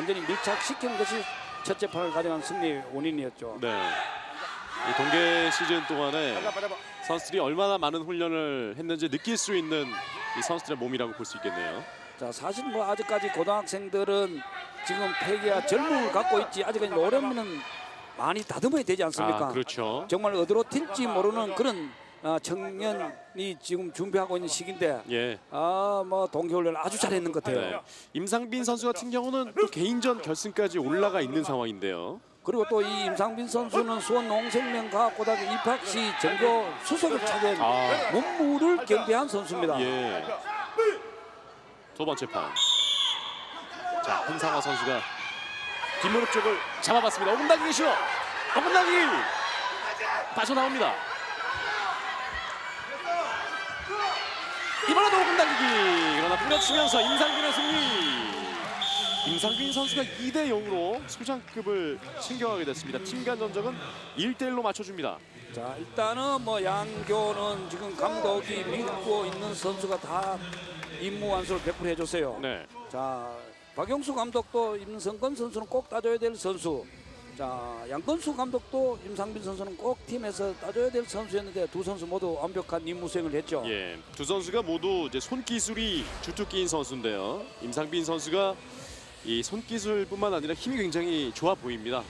완전히 밀착시킨 것이 첫째 판을 가져간 승리의 원인이었죠. 네. 이 동계 시즌 동안에 선수들이 얼마나 많은 훈련을 했는지 느낄 수 있는 이 선수들의 몸이라고 볼 수 있겠네요. 자 사실 뭐 아직까지 고등학생들은 지금 패기와 젊음을 갖고 있지 아직까지 노련미는 많이 다듬어야 되지 않습니까? 아, 그렇죠. 정말 어디로 튈지 모르는 그런 아, 청년이 지금 준비하고 있는 시기인데 예. 아뭐 동계훈련 아주 잘했는 것 같아요. 네. 임상빈 선수 같은 경우는 또 개인전 결승까지 올라가 있는 상황인데요. 그리고 또 이 임상빈 선수는 수원 농생명과학고등학교 입학 시 전교 수석을 차지한 아. 문무를 경비한 선수입니다. 예. 두 번째 판. 자, 한상화 선수가 뒷무릎 쪽을 잡아봤습니다. 어금당기기 싫어. 어금당기기. 빠져나옵니다. 이번에도 어금당기기. 그러나 뿌려치면서 임상빈의 승리. 임상빈 선수가 2대 0으로 소장급을 챙겨가게 됐습니다. 팀간 전적은 1대 1로 맞춰줍니다. 자 일단은 뭐 양교는 지금 감독이 믿고 있는 선수가 다 임무 완수를 100% 해줬어요. 네. 자 박용수 감독도 임성근 선수는 꼭 따줘야 될 선수. 자 양건수 감독도 임상빈 선수는 꼭 팀에서 따줘야 될 선수였는데 두 선수 모두 완벽한 임무 수행을 했죠. 예, 두 선수가 모두 이제 손기술이 주특기인 선수인데요. 임상빈 선수가 이 손기술뿐만 아니라 힘이 굉장히 좋아 보입니다.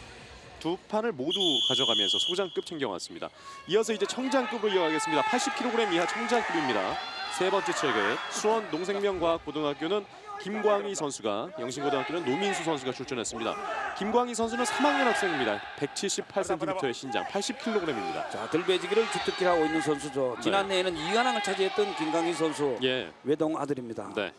두 판을 모두 가져가면서 소장급 챙겨왔습니다. 이어서 이제 청장급을 이어가겠습니다. 80kg 이하 청장급입니다. 세 번째 체급 수원 농생명과학고등학교는 김광희 선수가 영신고등학교는 노민수 선수가 출전했습니다. 김광희 선수는 3학년 학생입니다. 178cm의 신장, 80kg입니다. 자 들배지기를 주특기하고 있는 선수죠. 지난해에는 이관왕을 차지했던 김강희 선수 예, 외동 아들입니다. 네.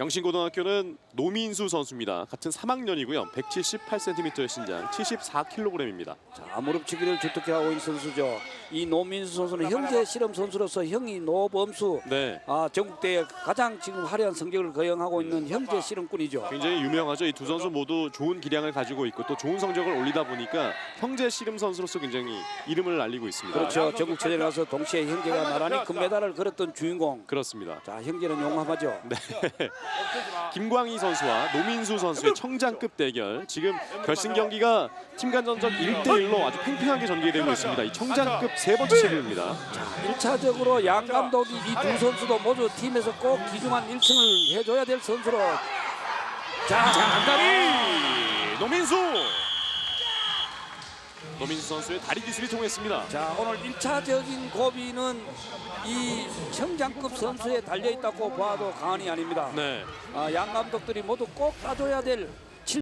영신고등학교는 노민수 선수입니다. 같은 3학년이고요. 178cm의 신장, 74kg입니다. 자 무릎치기를 주특기 하고 있는 선수죠. 이 노민수 선수는 형제 실험 선수로서 형이 노범수 네. 아, 전국대회 가장 지금 화려한 성적을 거행하고 있는 형제 실험꾼이죠. 굉장히 유명하죠. 이 두 선수 모두 좋은 기량을 가지고 있고 또 좋은 성적을 올리다 보니까 형제 씨름 선수로서 굉장히 이름을 알리고 있습니다. 그렇죠. 전국체전에 가서 동시에 형제가 나란히 금메달을 걸었던 주인공. 그렇습니다. 자 형제는 용감하죠. 네. 김광희 선수와 노민수 선수의 청장급 대결. 지금 결승 경기가 팀간 전적 1대 1로 아주 팽팽하게 전개되고 있습니다. 이 청장급 세 번째 체급입니다. 일차적으로 양 감독이 이 두 선수도 모두 팀에서 꼭 귀중한 1승을 해줘야 될 선수로 자, 장다리 노민수. 노민수 선수의 다리 기술이 통했습니다. 자 오늘 1차적인 고비는 이 청장급 선수에 달려있다고 봐도 과언이 아닙니다. 네. 아, 양 감독들이 모두 꼭 따줘야 될